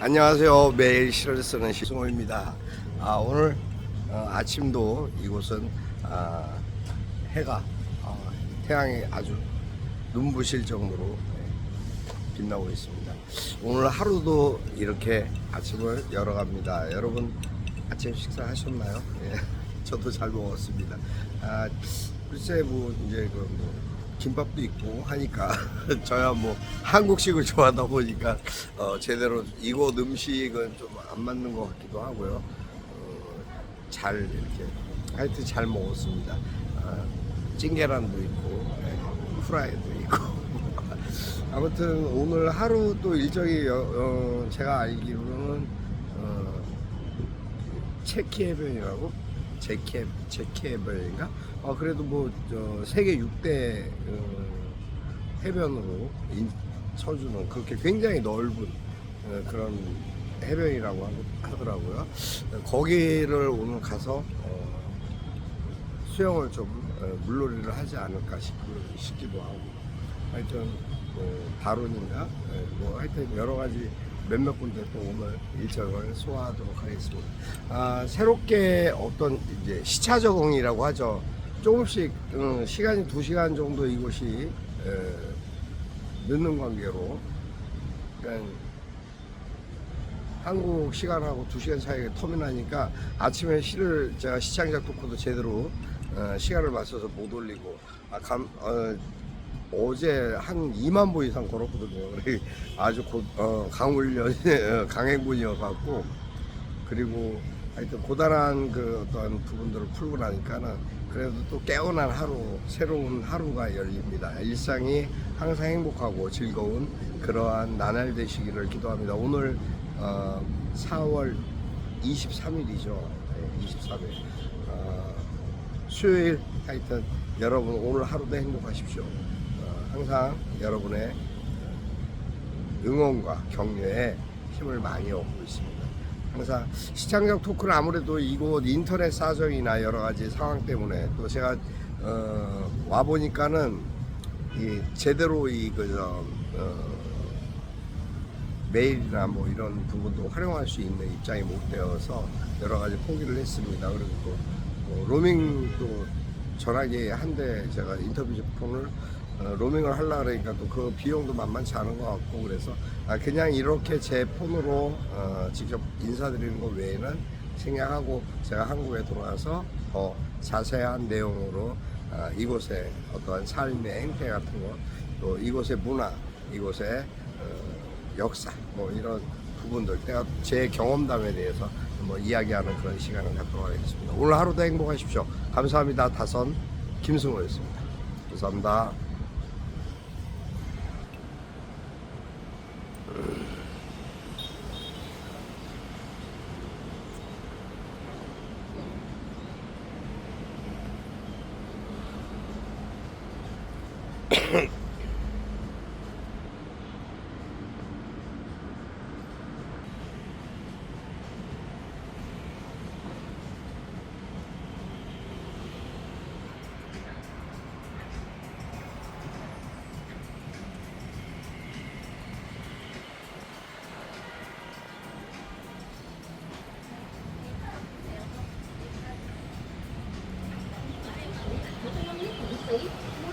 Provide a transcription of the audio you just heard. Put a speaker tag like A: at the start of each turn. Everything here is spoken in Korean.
A: 안녕하세요. 매일 시를 쓰는 시승호입니다. 아, 오늘 어, 아침도 이곳은 아, 해가 아, 태양이 아주 눈부실 정도로 네, 빛나고 있습니다. 오늘 하루도 이렇게 아침을 열어갑니다. 여러분 아침 식사 하셨나요? 예, 저도 잘 먹었습니다. 아, 글쎄 뭐 이제 그 뭐. 김밥도 있고 하니까 저야 뭐 한국식을 좋아하다 보니까 어, 제대로 이곳 음식은 좀 안 맞는 것 같기도 하고요. 어, 잘 이렇게 하여튼 잘 먹었습니다. 아, 찐계란도 있고 네, 프라이도 있고 아무튼 오늘 하루 또 일정이 여- 어, 제가 알기로는 어, 체키 해변이라고 제키 해변인가? 어 그래도 뭐 저 세계 6대 어, 해변으로 인, 쳐주는 그렇게 굉장히 넓은 어, 그런 해변이라고 하- 하더라고요. 거기를 오늘 가서 어, 수영을 좀 어, 물놀이를 하지 않을까 싶, 싶기도 하고 하여튼 뭐 바론인가 예, 뭐 하여튼 여러 가지 몇몇 군데 또 오늘 일정을 소화하도록 하겠습니다. 아, 새롭게 어떤 이제 시차 적응이라고 하죠. 조금씩 음, 시간이 두 시간 정도 이곳이 에, 늦는 관계로 그러니까 한국 시간하고 두 시간 사이에 터미나니까 아침에 시를 제가 시창작 토크도 제대로 어, 시간을 맞춰서 못 올리고 아, 감, 어, 어제 한 2만 보 이상 걸었거든요. 아주 고, 어, 강훈련 강행군이어갖고 그리고 하여튼 고단한 그 어떤 부분들을 풀고 나니까는 그래도 또 깨어난 하루 새로운 하루가 열립니다. 일상이 항상 행복하고 즐거운 그러한 나날 되시기를 기도합니다. 오늘 어, 4월 23일이죠. 23일. 어, 수요일 하여튼 여러분 오늘 하루도 행복하십시오. 어, 항상 여러분의 응원과 격려에 힘을 많이 얻고 있습니다. 항상 시청적 토크는 아무래도 이곳 인터넷 사정이나 여러 가지 상황 때문에 또 제가 어, 와 보니까는 이 제대로 이그 어, 메일이나 뭐 이런 부분도 활용할 수 있는 입장이 못 되어서 여러 가지 포기를 했습니다. 그리고 또 어, 로밍도 전화기 한 대 제가 인터뷰 폰을 어, 로밍을 하려 그러니까 또 그 비용도 만만치 않은 것 같고 그래서 아, 그냥 이렇게 제 폰으로 어, 직접 인사드리는 것 외에는 생략하고 제가 한국에 돌아와서 더 자세한 내용으로 아, 이곳의 어떠한 삶의 행태 같은 것, 또 이곳의 문화, 이곳의 어, 역사, 뭐 이런 부분들, 내가 제 경험담에 대해서 뭐 이야기하는 그런 시간을 갖도록 하겠습니다. 오늘 하루도 행복하십시오. 감사합니다. 다선 김승호였습니다. 감사합니다. Hmm.